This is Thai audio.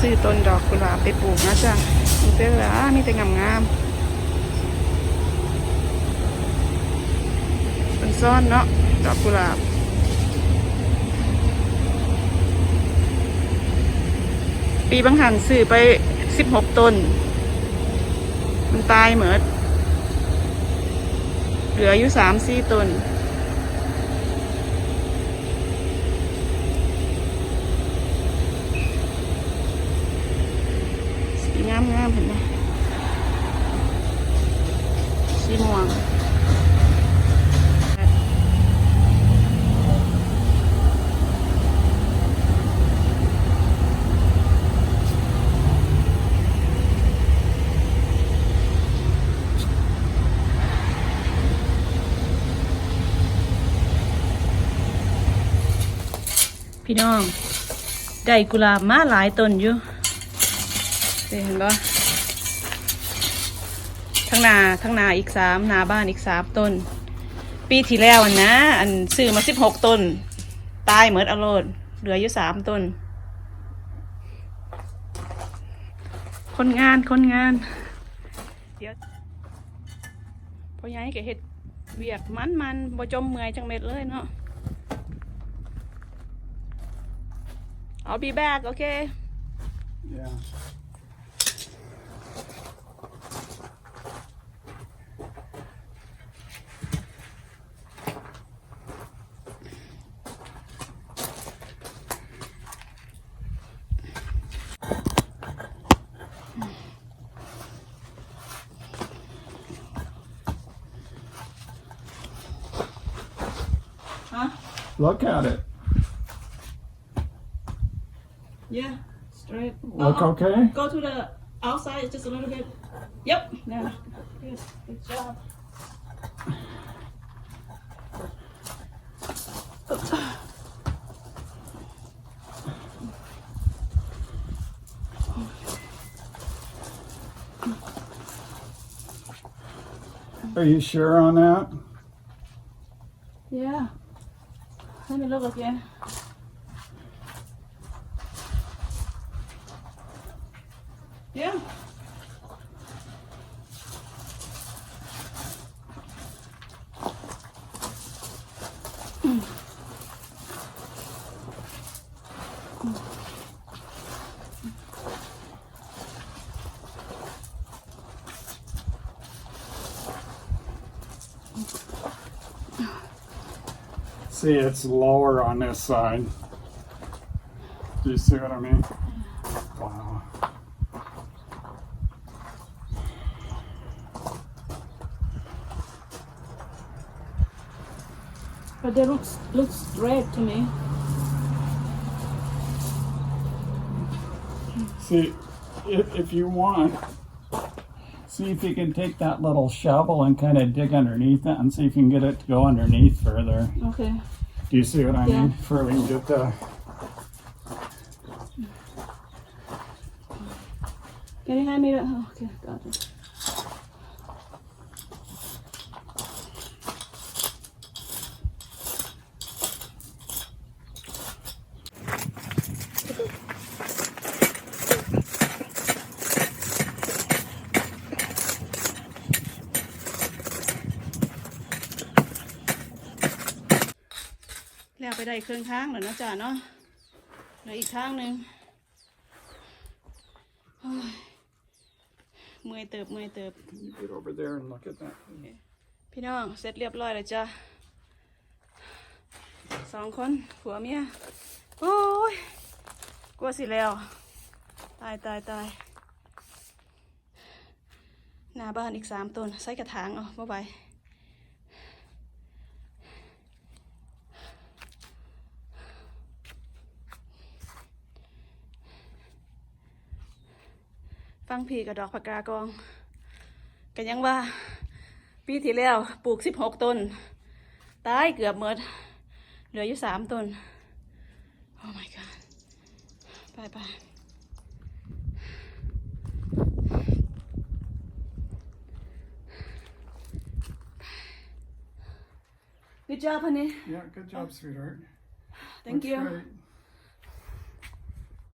ซื้อต้นดอกกุหลาบไปปลูกนะจ๊ะมันเป็นละมีแต่งามงามๆเป็นซ่อนเนาะดอกกุหลาบปีบางหันซื้อไปสิบหกต้น มันตายเหมือดเหลืออยู่สามสี่ต้น สีม่วง พี่น้อง ได้กุหลาบมาหลายต้นอยู่เห็นปะ ทั้งนาทั้งนาอีกสามนาบ้านอีกสามต้น ปีที่แล้วอันนะ อันซื้อมาสิบหกต้น ตายเหมือนอโรดเหลืออยู่สามต้น คนงานคนงาน เดี๋ยวพอย้ายให้เก็เห็ดเวียกมันมันบ่จมเมื่อยจังเม็ดเลยเนาะ I'll be back, okay? Yeah. Look at it. Yeah, straight. Look Uh-uh. okay? Go to the outside just a little bit. Yep. Now. Good. Good job. Are you sure on that? Yeah. Let me look again. Yeah. See, it's lower on this side. Do you see what I mean? Wow. But that looks looks red to me. See, if, if you want, see if you can take that little shovel and kind of dig underneath it and see if you can get it to go underneath further. Okay. Do you see what I Yeah. mean? For we can get the. Can you hand me that? Oh, okay, got it. ไปได้เครื่องทางแล้วนะจ๊ะเนาะเหลืออีกทางหนึ่งโอ้ยเมื่อยเติบเมื่อยเติบ Can you get over there and look at that? พี่น้องเสร็จเรียบร้อยแล้วจ้ะสองคนผัวเมียโอ้ยกลัวสิแล้ว ตายตายตายหน้าบ้านอีกสามต้นใส่กระถางเอาบ่ไป ฟังผีกับดอกผักกากองกันยังว่า ปีที่แล้วปลูกสิบหกต้น ตายเกือบหมด เหลืออยู่สามต้น โอ้ my god ไปไป Good job honey Yeah, good job, sweetheart. Thank Looks you great.